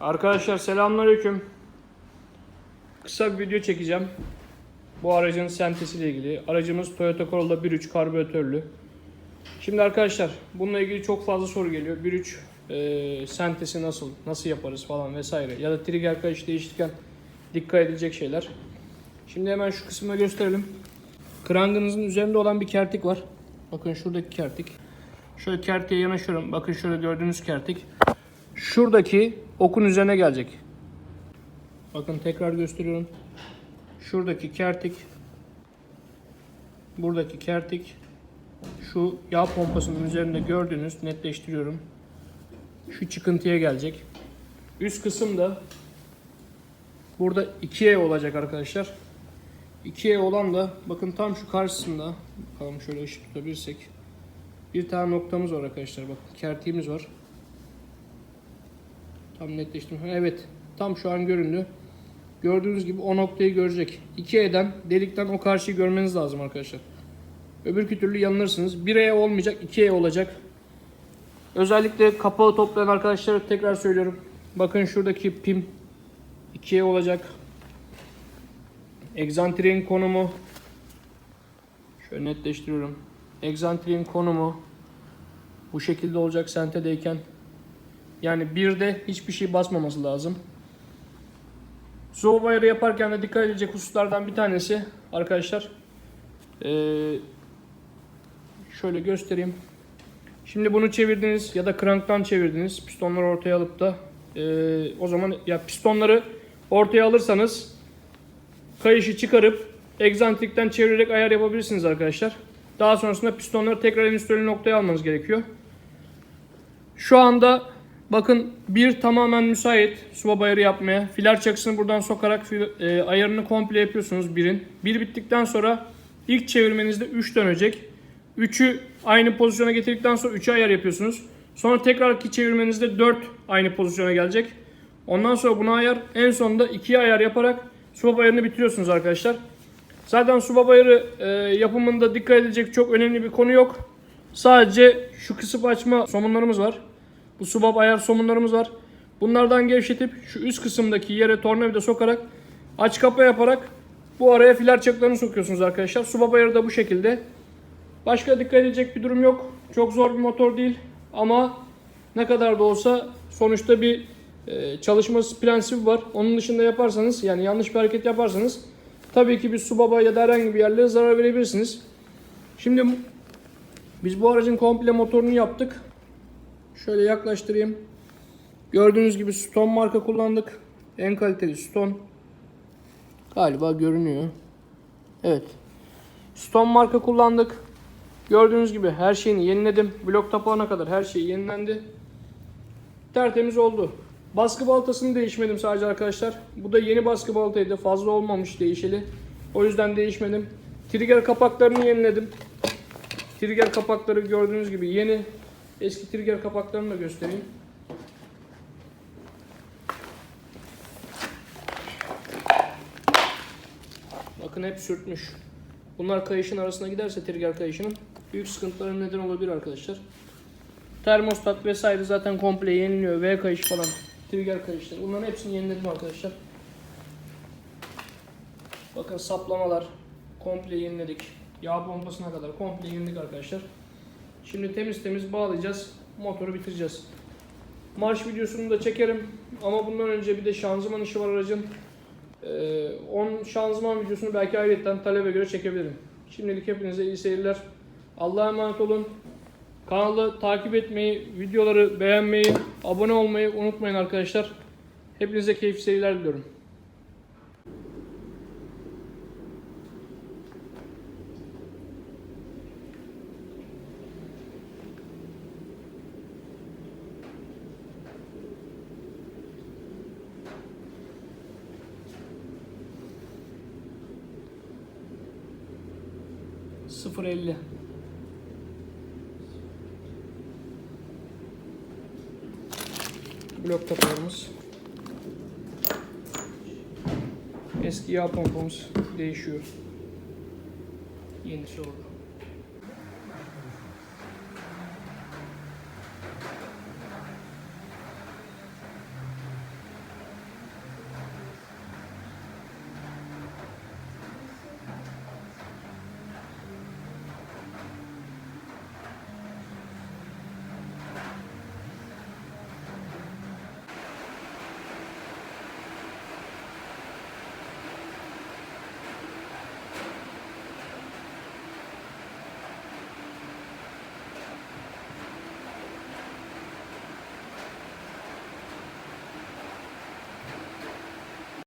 Arkadaşlar selamünaleyküm. Kısa bir video çekeceğim. Bu aracın sentesiyle ilgili. Aracımız Toyota Corolla 1.3 karbüratörlü. Şimdi arkadaşlar bununla ilgili çok fazla soru geliyor. 1.3 e, sentesi nasıl, nasıl yaparız falan vesaire. Ya da trigger kayış değiştirirken dikkat edilecek şeyler. Şimdi hemen şu kısmı gösterelim. Krangınızın üzerinde olan bir kertik var. Bakın şuradaki kertik. Şöyle kertiğe yanaşıyorum. Bakın şöyle gördüğünüz kertik. Şuradaki okun üzerine gelecek. Bakın tekrar gösteriyorum. Şuradaki kertik. Buradaki kertik. Şu yağ pompasının üzerinde gördüğünüz netleştiriyorum. Şu çıkıntıya gelecek. Üst kısım da burada 2E olacak arkadaşlar. 2E olan da bakın tam şu karşısında bakalım şöyle ışık tutabilirsek bir tane noktamız var arkadaşlar bakın kertiğimiz var. Tam netleştim. Evet. Tam şu an göründü. Gördüğünüz gibi o noktayı görecek. 2E'den delikten o karşıyı görmeniz lazım arkadaşlar. Öbür türlü yanılırsınız. 1E olmayacak 2E olacak. Özellikle kapalı toplayan arkadaşlara tekrar söylüyorum. Bakın şuradaki pim 2E olacak. Egzantriğin konumu şöyle netleştiriyorum. Egzantriğin konumu bu şekilde olacak sentedeyken. Yani bir de hiçbir şey basmaması lazım. Zoom ayarı yaparken de dikkat edilecek hususlardan bir tanesi arkadaşlar. Ee, şöyle göstereyim. Şimdi bunu çevirdiniz ya da kranktan çevirdiniz. Pistonları ortaya alıp da ee, o zaman ya pistonları ortaya alırsanız kayışı çıkarıp egzantrikten çevirerek ayar yapabilirsiniz arkadaşlar. Daha sonrasında pistonları tekrar en üst noktaya almanız gerekiyor. Şu anda bakın bir tamamen müsait swap ayarı yapmaya. Filar çakısını buradan sokarak e, ayarını komple yapıyorsunuz birin. Bir bittikten sonra ilk çevirmenizde 3 dönecek. 3'ü aynı pozisyona getirdikten sonra 3'ü ayar yapıyorsunuz. Sonra tekrar ki çevirmenizde 4 aynı pozisyona gelecek. Ondan sonra buna ayar en sonunda 2'ye ayar yaparak swap ayarını bitiriyorsunuz arkadaşlar. Zaten subap ayarı e, yapımında dikkat edilecek çok önemli bir konu yok. Sadece şu kısıp açma somunlarımız var. Bu subap ayar somunlarımız var. Bunlardan gevşetip şu üst kısımdaki yere tornavida sokarak aç kapa yaparak bu araya filar çaklarını sokuyorsunuz arkadaşlar. Subap ayarı da bu şekilde. Başka dikkat edecek bir durum yok. Çok zor bir motor değil ama ne kadar da olsa sonuçta bir e, çalışma prensibi var. Onun dışında yaparsanız yani yanlış bir hareket yaparsanız tabii ki bir su baba ya da herhangi bir yerlere zarar verebilirsiniz. Şimdi biz bu aracın komple motorunu yaptık. Şöyle yaklaştırayım. Gördüğünüz gibi Stone marka kullandık. En kaliteli Stone. Galiba görünüyor. Evet. Stone marka kullandık. Gördüğünüz gibi her şeyini yeniledim. Blok tapağına kadar her şey yenilendi. Tertemiz oldu. Baskı baltasını değişmedim sadece arkadaşlar. Bu da yeni baskı baltaydı. Fazla olmamış değişeli. O yüzden değişmedim. Trigger kapaklarını yeniledim. Trigger kapakları gördüğünüz gibi yeni. Eski trigger kapaklarını da göstereyim. Bakın hep sürtmüş. Bunlar kayışın arasına giderse trigger kayışının büyük sıkıntıların neden olabilir arkadaşlar. Termostat vesaire zaten komple yeniliyor. V kayış falan. Trigger kayışları. Bunların hepsini yeniledim arkadaşlar. Bakın saplamalar komple yeniledik. Yağ pompasına kadar komple yeniledik arkadaşlar. Şimdi temiz temiz bağlayacağız. Motoru bitireceğiz. Marş videosunu da çekerim. Ama bundan önce bir de şanzıman işi var aracın. Ee, 10 şanzıman videosunu belki ayrıca talebe göre çekebilirim. Şimdilik hepinize iyi seyirler. Allah'a emanet olun. Kanalı takip etmeyi, videoları beğenmeyi, abone olmayı unutmayın arkadaşlar. Hepinize keyifli seyirler diliyorum. Sıfır elli. blok tapağımız. Eski yağ pompamız değişiyor. Yenisi orada.